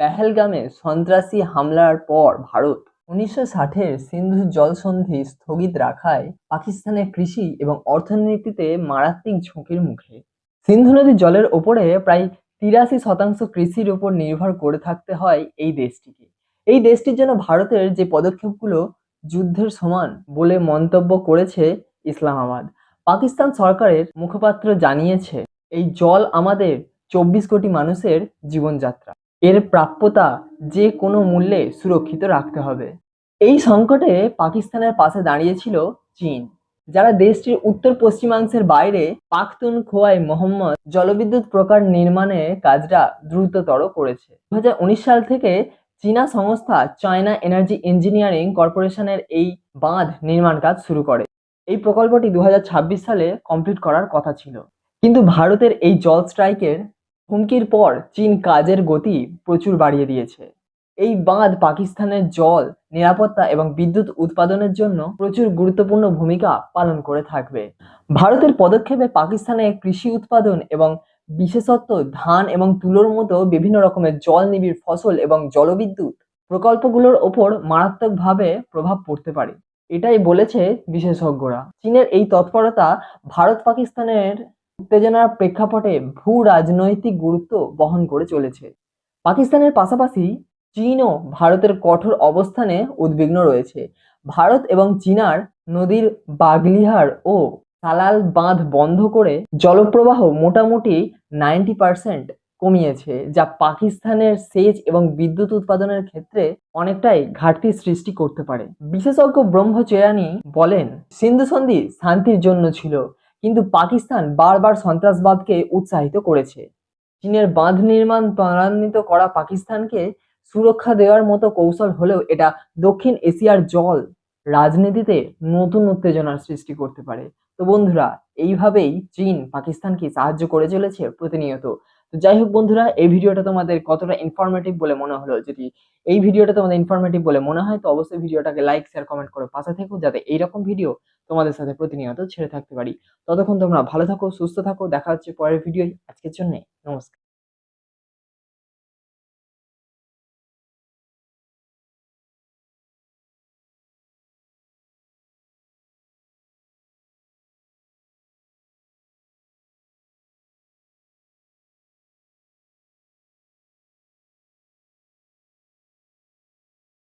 পেহেলগামে সন্ত্রাসী হামলার পর ভারত উনিশশো ষাটের সিন্ধু জল সন্ধি স্থগিত রাখায় পাকিস্তানের কৃষি এবং অর্থনীতিতে মারাত্মক ঝুঁকির মুখে। সিন্ধু নদীর জলের ওপরে প্রায় তিরাশি শতাংশ কৃষির উপর নির্ভর করে থাকতে হয় এই দেশটিকে। এই দেশটির জন্য ভারতের যে পদক্ষেপগুলো যুদ্ধের সমান বলে মন্তব্য করেছে ইসলামাবাদ। পাকিস্তান সরকারের মুখপাত্র জানিয়েছে, এই জল আমাদের চব্বিশ কোটি মানুষের জীবনযাত্রা। এর প্রাপ্যতা যে কোনো মূল্যে সুরক্ষিত রাখতে হবে। এই সংকটে পাকিস্তানের পাশে দাঁড়িয়েছিল চীন, যারা দেশটির উত্তর পশ্চিমাংশের বাইরে পাখতুন খোয়াই মোহাম্মদ জলবিদ্যুৎ প্রকার নির্মাণে কাজটা দ্রুততর করেছে। দু হাজার উনিশ সাল থেকে চীনা সংস্থা চায়না এনার্জি ইঞ্জিনিয়ারিং কর্পোরেশনের এই বাঁধ নির্মাণ কাজ শুরু করে। এই প্রকল্পটি দু হাজার ছাব্বিশ সালে কমপ্লিট করার কথা ছিল। কিন্তু ভারতের এই জল স্ট্রাইকের হুমকির পর চীন কাজের গতি প্রচুর বাড়িয়ে দিয়েছে। এই বাঁধ পাকিস্তানের জল, নিরাপত্তা এবং বিদ্যুৎ উৎপাদনের জন্য প্রচুর গুরুত্বপূর্ণ ভূমিকা পালন করে থাকবে। ভারতের পদক্ষেপে পাকিস্তানের কৃষি উৎপাদন এবং বিশেষত ধান এবং তুলোর মতো বিভিন্ন রকমের জল নিবিড় ফসল এবং জলবিদ্যুৎ প্রকল্পগুলোর ওপর মারাত্মকভাবে প্রভাব পড়তে পারে। এটাই বলেছে বিশেষজ্ঞরা। চীনের এই তৎপরতা ভারত পাকিস্তানের উত্তেজনার প্রেক্ষাপটে ভূ রাজনৈতিক গুরুত্ব বহন করে চলেছে। পাকিস্তানের পাশাপাশি চীনও ভারতের কঠোর অবস্থানে উদ্বিগ্ন রয়েছে। ভারত এবং চীনার নদীর বাগলিহার ও সালাল বাঁধ বন্ধ করে জলপ্রবাহ মোটামুটি নাইনটি পার্সেন্ট কমিয়েছে, যা পাকিস্তানের সেচ এবং বিদ্যুৎ উৎপাদনের ক্ষেত্রে অনেকটাই ঘাটতি সৃষ্টি করতে পারে। বিশেষজ্ঞ ব্রহ্মচেয়ানি বলেন, সিন্ধু সন্ধি শান্তির জন্য ছিল। কিন্তু পাকিস্তান বারবার সন্ত্রাসবাদকে উৎসাহিত করেছে। চীনের বাঁধ নির্মাণ ত্বরান্বিত করা পাকিস্তানকে সুরক্ষা দেওয়ার মতো কৌশল হলেও এটা দক্ষিণ এশিয়ার জল রাজনীতিতে নতুন উত্তেজনার সৃষ্টি করতে পারে। তো বন্ধুরা, এইভাবেই চীন পাকিস্তানকে সাহায্য করে চলেছে প্রতিনিয়ত। তো যাই হোক বন্ধুরা, এই ভিডিওটা তোমাদের কতটা ইনফরমেটিভ বলে মনে হলো, যদি এই ভিডিওটা তোমাদের ইনফরমেটিভ বলে মনে হয়, তো অবশ্যই ভিডিওটাকে লাইক শেয়ার কমেন্ট করে পাশে থেকো, যাতে এইরকম ভিডিও তোমাদের সাথে প্রতিনিয়ত ছেড়ে থাকতে পারি। ততক্ষণ তোমরা ভালো থাকো, সুস্থ থাকো, দেখা হচ্ছে পরের ভিডিও আজকের জন্য নমস্কার।